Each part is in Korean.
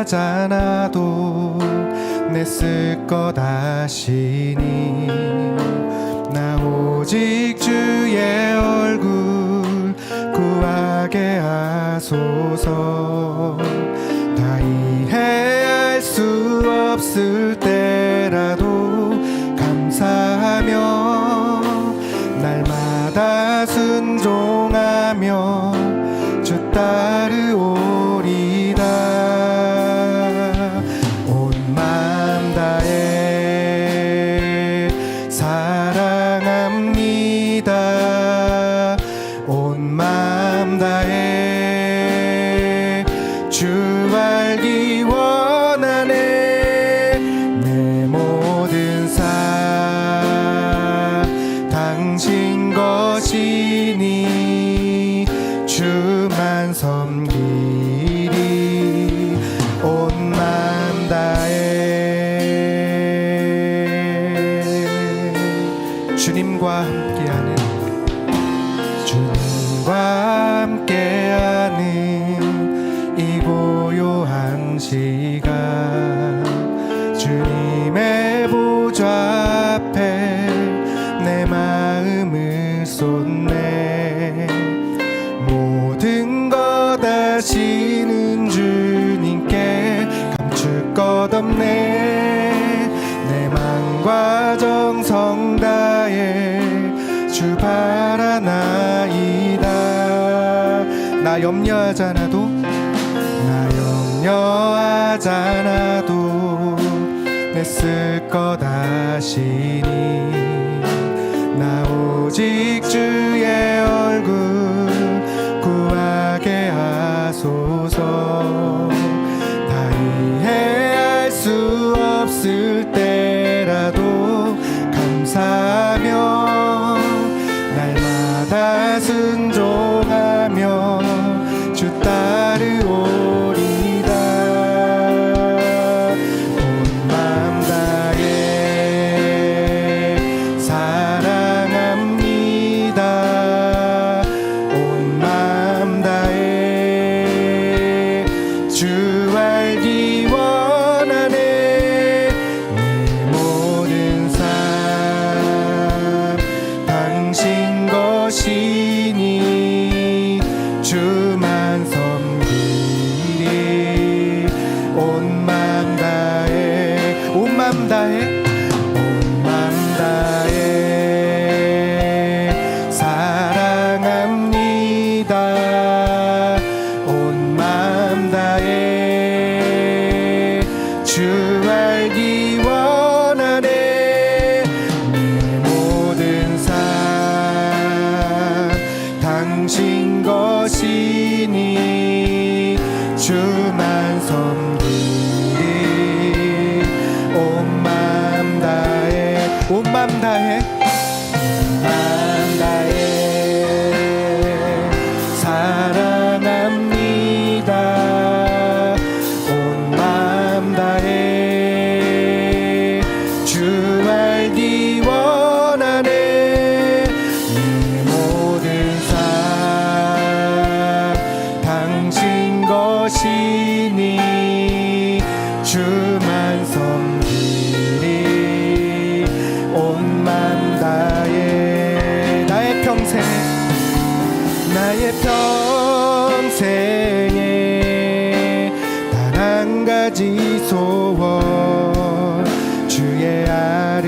하잖아도 내쓸것 아시니. 나 오직 주의 얼굴 구하게 하소서. 다 이해할 수 없을 ti. 하잖아도 내쓸것 아시니 나 오직 주의 온 마음 다해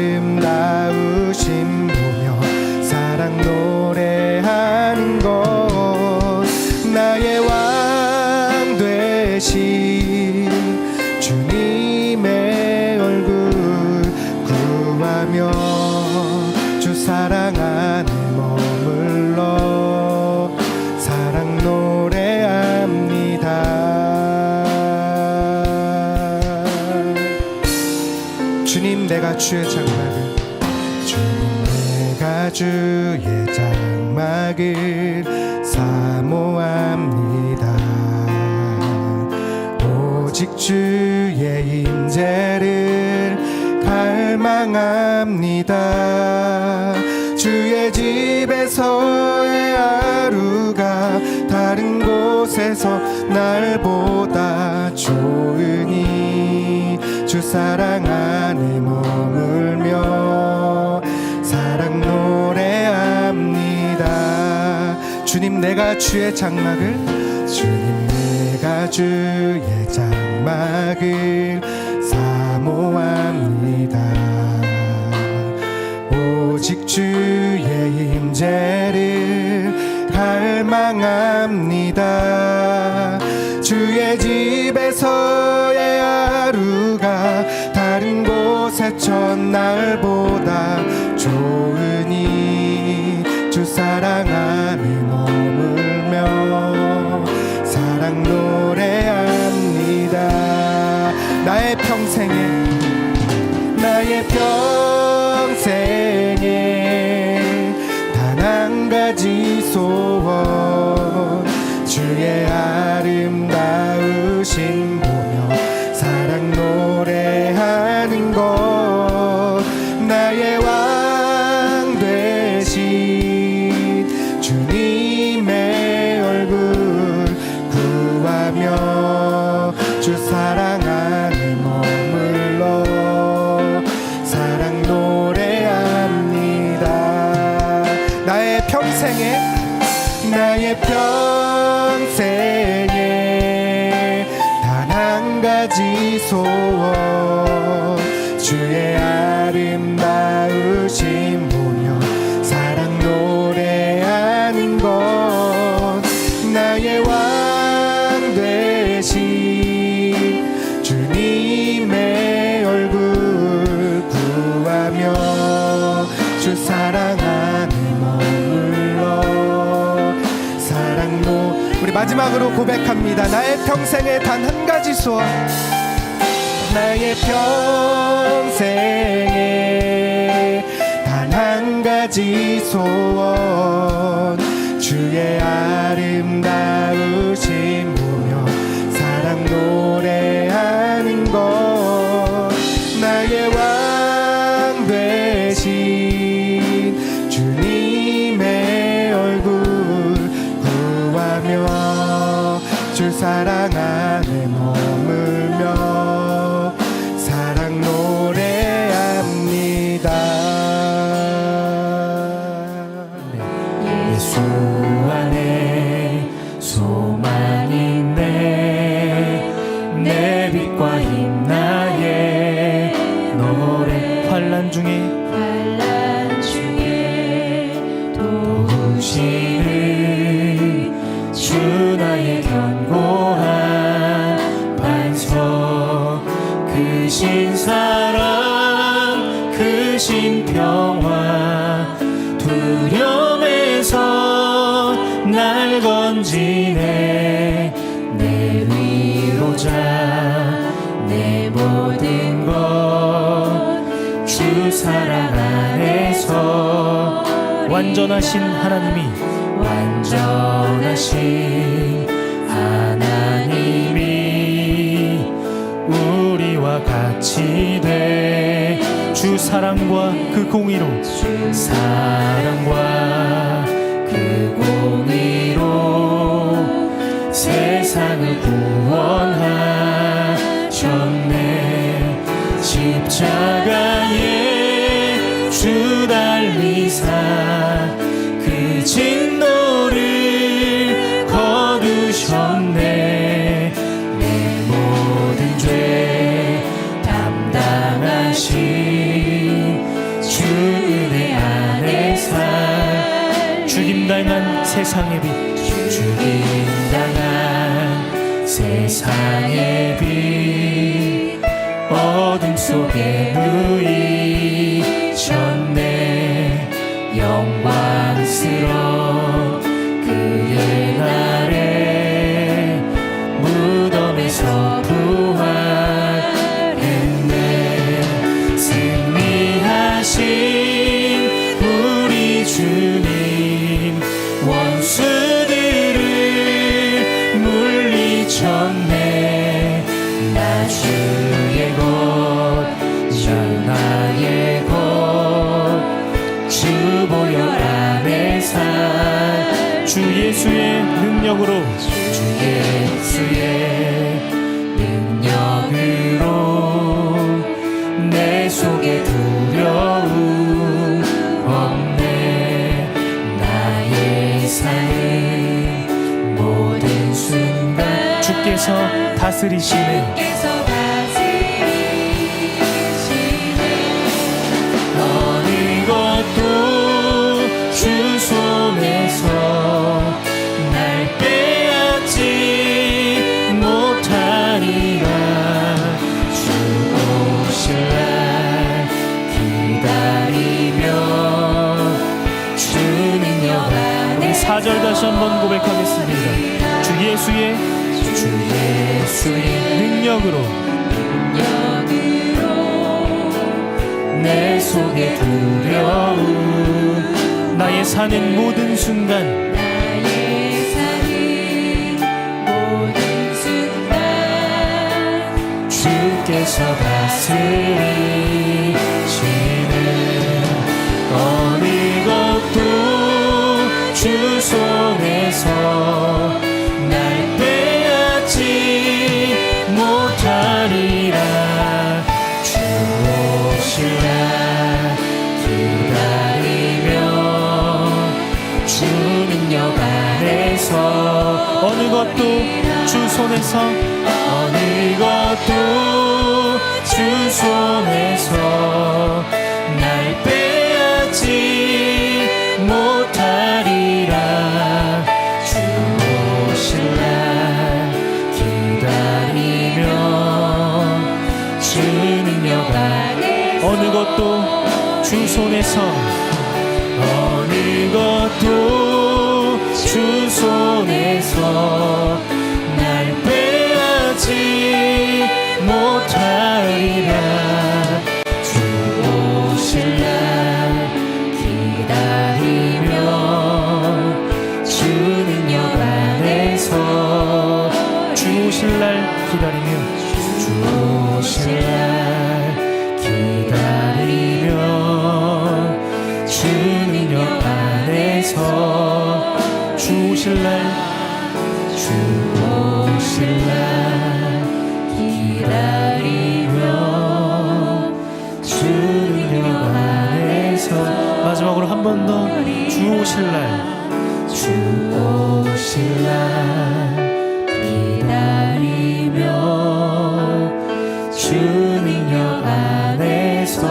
아름다우신 보며 사랑 노래하는 것. 나의 왕 되신 주님의 얼굴 구하며 주 사랑 안에 머물러 사랑 노래합니다. 주님 내가 주의 장 주의 장막을 사모합니다. 오직 주의 임재를 갈망합니다. 주의 집에서의 하루가 다른 곳에서 날보다 좋으니 주 사랑 안에 머물 주님 내가 주의 장막을. 주님 내가 주의 장막을 사모합니다. 오직 주의 임재를 갈망합니다. 주의 집에서의 하루가 다른 곳의 첫날보다 좋으니 주 사랑 나의 평생에 나의 평 나의 평생에 단 한 가지 소원 주의 아름다우 마지막으로 고백합니다. 나의 평생에 단 한 가지 소원. 나의 평생에 단 한 가지 소원. 주의 아름다우 완전하신 하나님이 완전하신 하나님이 우리와 같이 돼 주 사랑과 그 공의로 사랑과 그 공의로 세상을 구원하 세상의 빛 죽임 당한 세상의 다스리시네. 어느 것도 주 손에서 날 빼앗지 못하리라. 주 오실 날 기다리며 주는 여간에 4절 다시 한번 고백하겠습니다. 주 예수의 주 예수의 능력으로. 영으로 내 속에 두려움. 나의 사는 모든 순간. 나의 사는 모든 순간 주께서 다스리시 손에서 어느 것도 주 손에서 날 빼앗지 못하리라. 주 오실 날 기다리며 주는 여간에 어느 것도 주 손에서 어느 것도 오실 날. 주 오실 날 기다리며 주는 여간에서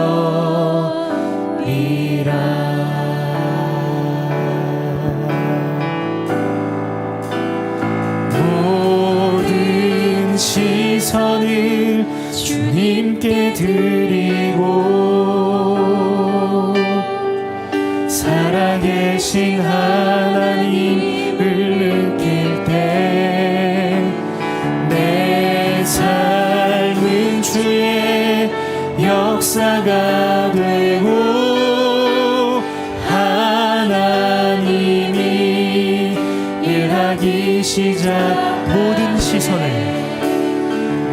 모든 시선을 주님께 드 시작. 모든 시선을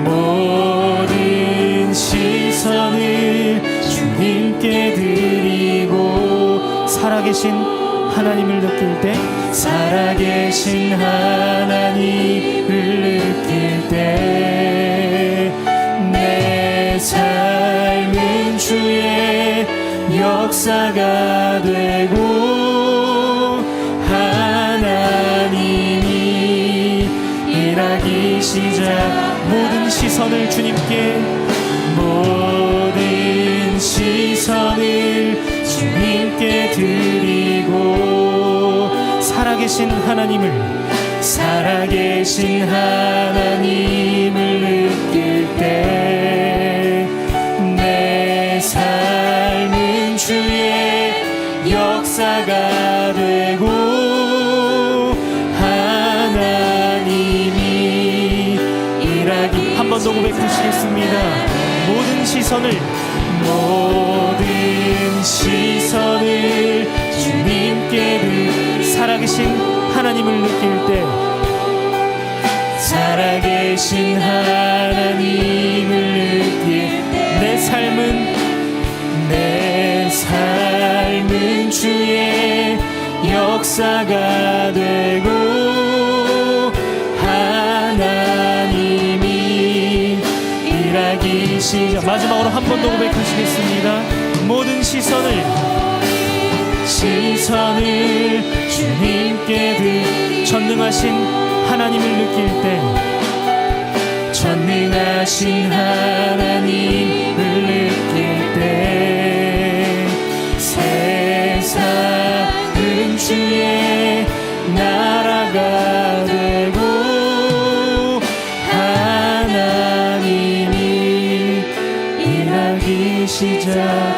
모든 시선을 주님께 드리고 살아계신 하나님을 느낄 때 살아계신 하나님을 느낄 때 내 삶은 주의 역사가 되고 모든 시선을 주님께 모든 시선을 주님께 드리고 살아계신 하나님을 살아계신 하나님 시선을. 모든 시선을 주님께를 살아계신 하나님을 느낄 때 살아계신 하나님을 느낄 때 내 삶은 내 삶은 주의 역사가 시작. 마지막으로 한 번 더 고백하시겠습니다. 모든 시선을 시선을 주님께 드 전능하신 하나님을 느낄 때 전능하신 하나님을 느낄 때 세상은 주의 나라가 Yeah.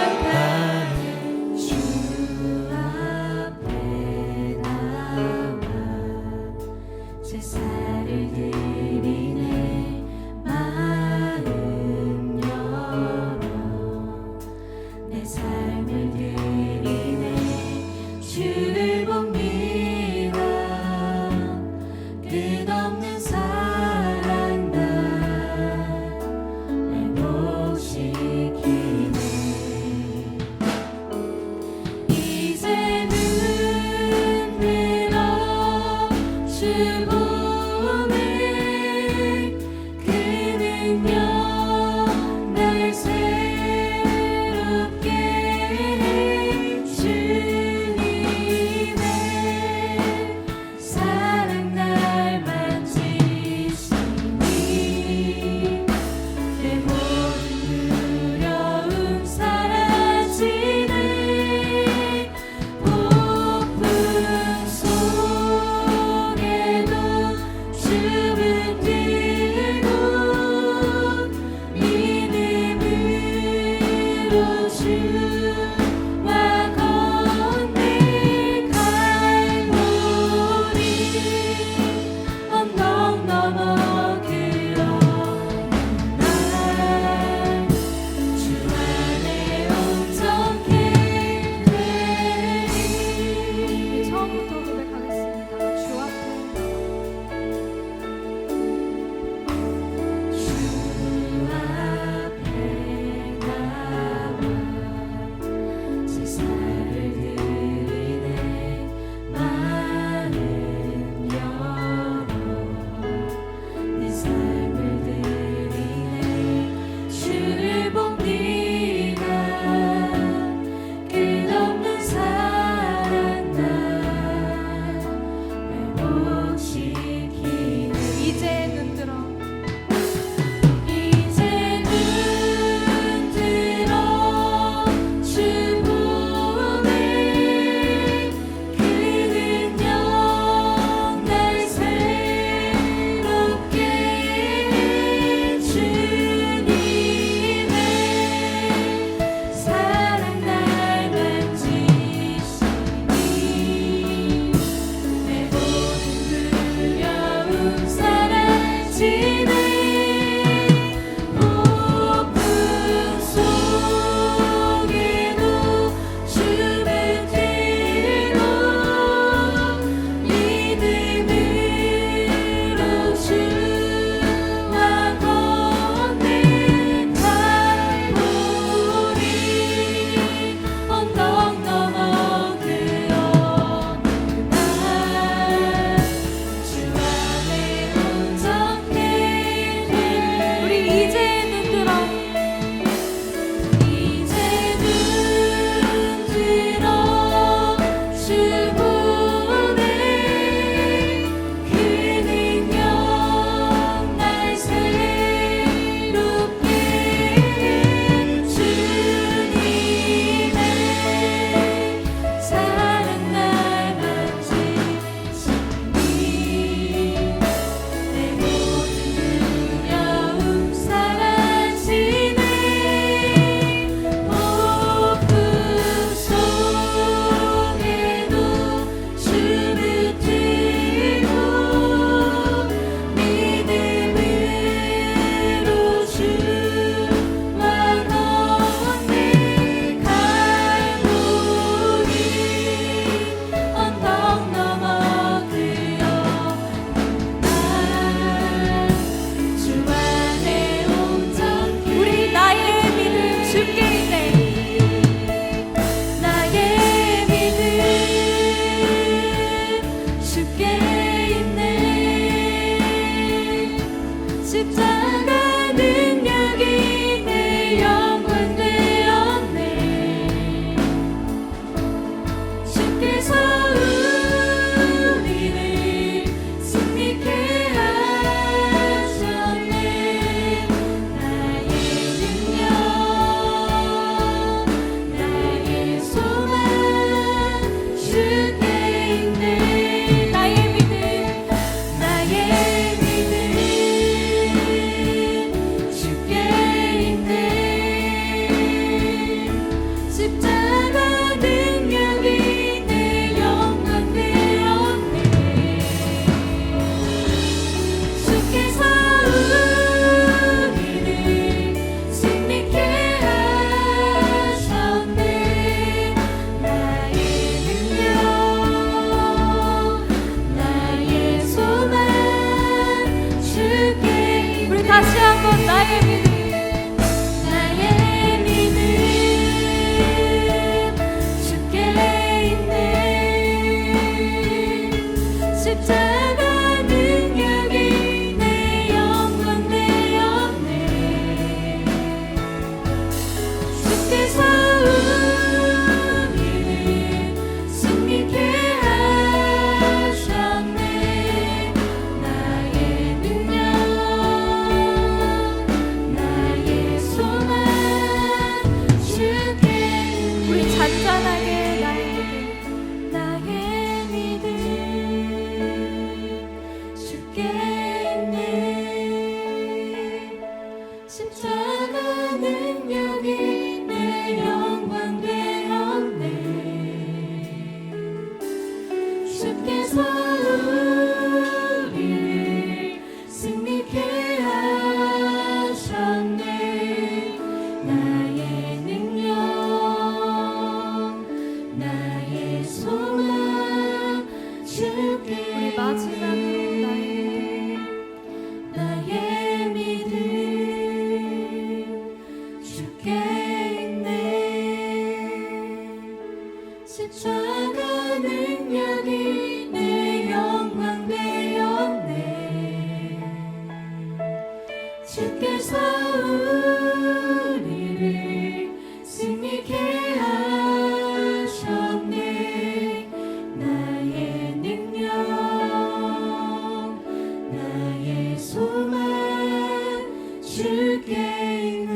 to gain the